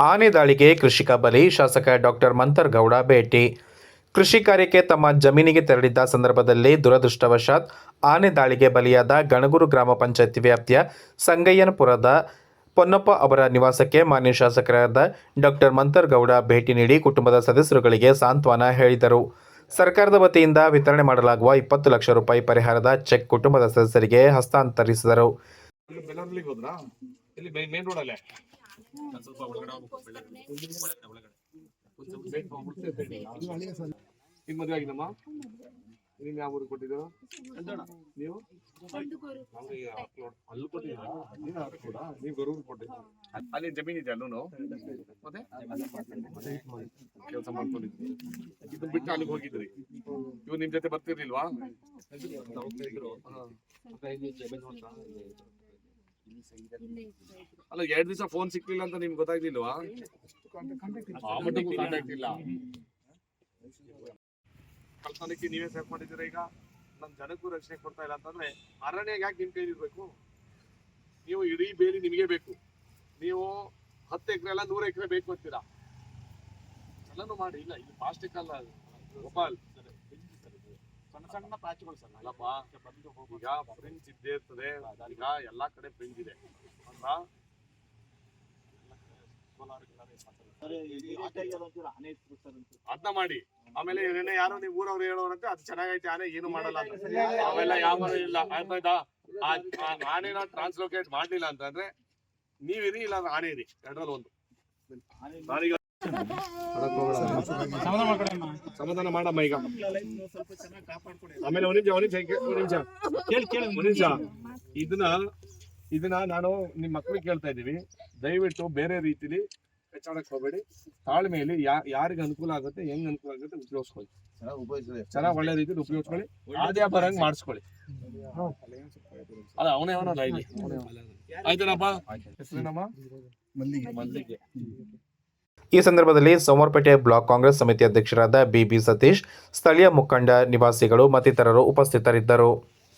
ಆನೆ ದಾಳಿಗೆ ಕೃಷಿಕ ಬಲಿ, ಶಾಸಕ ಡಾಕ್ಟರ್ ಮಂತರ್ಗೌಡ ಭೇಟಿ. ಕೃಷಿ ಕಾರ್ಯಕ್ಕೆ ತಮ್ಮ ಜಮೀನಿಗೆ ತೆರಳಿದ್ದ ಸಂದರ್ಭದಲ್ಲಿ ದುರದೃಷ್ಟವಶಾತ್ ಆನೆ ದಾಳಿಗೆ ಬಲಿಯಾದ ಗಣಗೂರು ಗ್ರಾಮ ಪಂಚಾಯತಿ ವ್ಯಾಪ್ತಿಯ ಸಂಗಯ್ಯನಪುರದ ಪೊನ್ನಪ್ಪ ಅವರ ನಿವಾಸಕ್ಕೆ ಮಾನ್ಯ ಶಾಸಕರಾದ ಡಾಕ್ಟರ್ ಮಂತರ್ಗೌಡ ಭೇಟಿ ನೀಡಿ ಕುಟುಂಬದ ಸದಸ್ಯರುಗಳಿಗೆ ಸಾಂತ್ವನ ಹೇಳಿದರು. ಸರ್ಕಾರದ ವತಿಯಿಂದ ವಿತರಣೆ ಮಾಡಲಾಗುವ ಇಪ್ಪತ್ತು ಲಕ್ಷ ರೂಪಾಯಿ ಪರಿಹಾರದ ಚೆಕ್ ಕುಟುಂಬದ ಸದಸ್ಯರಿಗೆ ಹಸ್ತಾಂತರಿಸಿದರು. ಸ್ವಲ್ಪ ನಿಮ್ ಮದ್ವೆ ಆಗಿದಮ್ಮ? ನಿಮ್ ಯಾವ ಊರಿಗೆ ಕೊಟ್ಟಿದ್ದೀರಾ? ನೀವು? ಅಲ್ಲಿ ಕೊಟ್ಟಿದ್ದೀರಾ? ಗರೂರ್ ಅಲ್ಲಿ ಜಮೀನ್ ಇದೆ ಅಲ್ಲೂ ಮತ್ತೆ? ಕೆಲಸ ಮಾಡ್ಕೊಂಡಿದ್ರಿ ಇದನ್ನ ಬಿಟ್ಟು ಅಲ್ಲಿಗೆ ಹೋಗಿದ್ರಿ. ಇವ್ ನಿಮ್ ಜೊತೆ ಬರ್ತಿರ್ಲಿಲ್ವಾ? ಅಲ್ಲ, ಎರಡ್ ದಿವಸ ಫೋನ್ ಸಿಕ್ಲಿಲ್ಲ ಅಂತ ನಿಮ್ಗೆ ಗೊತ್ತಾಗ್ಲಿಲ್ವಾ? ಕಾಂಟ್ಯಾಕ್ಟ್ ಇಲ್ಲ ಕಳ್ತನಕ್ಕೆ ನೀವೇ ಸೇಫ್ ಮಾಡಿದ್ದೀರಾ ಈಗ? ನಮ್ ಜನಕ್ಕೂ ರಕ್ಷಣೆ ಕೊಡ್ತಾ ಇಲ್ಲ ಅಂತಂದ್ರೆ ಅರಣ್ಯ ಯಾಕೆ ನಿಮ್ ಕೈಲಿರ್ಬೇಕು ನೀವು ಇಡೀ ಬೇಲಿ ನಿಮಗೆ ಬೇಕು. ನೀವು ಹತ್ತು ಎಕರೆ ಎಲ್ಲ ನೂರು ಎಕರೆ ಬೇಕು ಅಂತೀರಾ? ಎಲ್ಲಾನು ಮಾಡಿ, ಇಲ್ಲ ಇದು ಪ್ಲಾಸ್ಟಿಕ್ ಅಲ್ಲ, ಗೋಪಾಲ್. ಸಣ್ಣ ಸಣ್ಣ ಪಾಚಿಗಳು ಸರ್ ಅಲ್ಲಪ್ಪ ಈಗ ಫ್ರಿಂಜ್ ಇದ್ದೇ ಇರ್ತದೆ. ಈಗ ಎಲ್ಲಾ ಕಡೆ ಫ್ರಿಂಜ್ ಇದೆ. ಅಲ್ವಾ? ಅದನ್ನ ಮಾಡಿ. ಆಮೇಲೆ ಏನೇ ಯಾರೋ ನೀವು ಊರವ್ರು ಹೇಳೋರಂತೆ ಅದು ಚೆನ್ನಾಗೈತೆ ಆನೆ ಏನು ಮಾಡಲ್ಲ ಅಂತ. ಅವೆಲ್ಲ ಯಾವ ಇಲ್ಲ. ಆಯ್ತಾ ಆನೆನ ಟ್ರಾನ್ಸ್ಲೋಕೇಟ್ ಮಾಡ್ಲಿಲ್ಲ ಅಂತಂದ್ರೆ ನೀವಿರಿ ಇಲ್ಲ ಆನೆ ಇರಿ. ಎರಡರಲ್ಲಿ ಒಂದು. ಸಮಾಧಾನ ಮಾಡಮ್ಮ ಈಗ. ಆಮೇಲೆ ಒಂದ್ ನಿಮಿಷ ಒಂದ್ ನಿಮಿಷ ಒಂದ್ ನಿಮಿಷ. ಒಂದ್ ನಿಮಿಷ. ಇದನ್ನ ಇದನ್ನ ನಾನು ನಿಮ್ ಮಕ್ಳಿಗೆ ಕೇಳ್ತಾ ಇದೀವಿ ದಯವಿಟ್ಟು ಬೇರೆ ರೀತಿಲಿ ಹೆಚ್ಚಾಡಕ್ ಹೋಗ್ಬೇಡಿ. ತಾಳ್ಮೆಯಲ್ಲಿ ಯಾ ಯಾರಿಗೆ ಅನುಕೂಲ ಆಗುತ್ತೆ ಹೆಂಗ್ ಅನುಕೂಲ ಆಗುತ್ತೆ ಉಪಯೋಗಿಸ್ಕೊಳ್ಳಿ. ಚೆನ್ನಾಗ್ ಒಳ್ಳೆ ರೀತಿಲಿ ಉಪಯೋಗಿಸ್ಕೊಳ್ಳಿ. ಆದ್ಯಾ ಬರಂಗ್ ಮಾಡಿಸ್ಕೊಳ್ಳಿ. ಅಲ್ಲ ಅವನೇ ಅವನಲ್ಲ ಇಲ್ಲಿ. ಆಯ್ತೇನಪ್ಪ? ಹೆಸರೇನಮ್ಮ? ಮಲ್ಲಿಗೆ. ಈ ಸಂದರ್ಭದಲ್ಲಿ ಸೋಮವಾರಪೇಟೆ ಬ್ಲಾಕ್ ಕಾಂಗ್ರೆಸ್ ಸಮಿತಿ ಅಧ್ಯಕ್ಷರಾದ ಬಿಬಿ ಸತೀಶ್ ಸ್ಥಳೀಯ ಮುಖಂಡ ನಿವಾಸಿಗಳು ಮತ್ತಿತರರು ಉಪಸ್ಥಿತರಿದ್ದರು.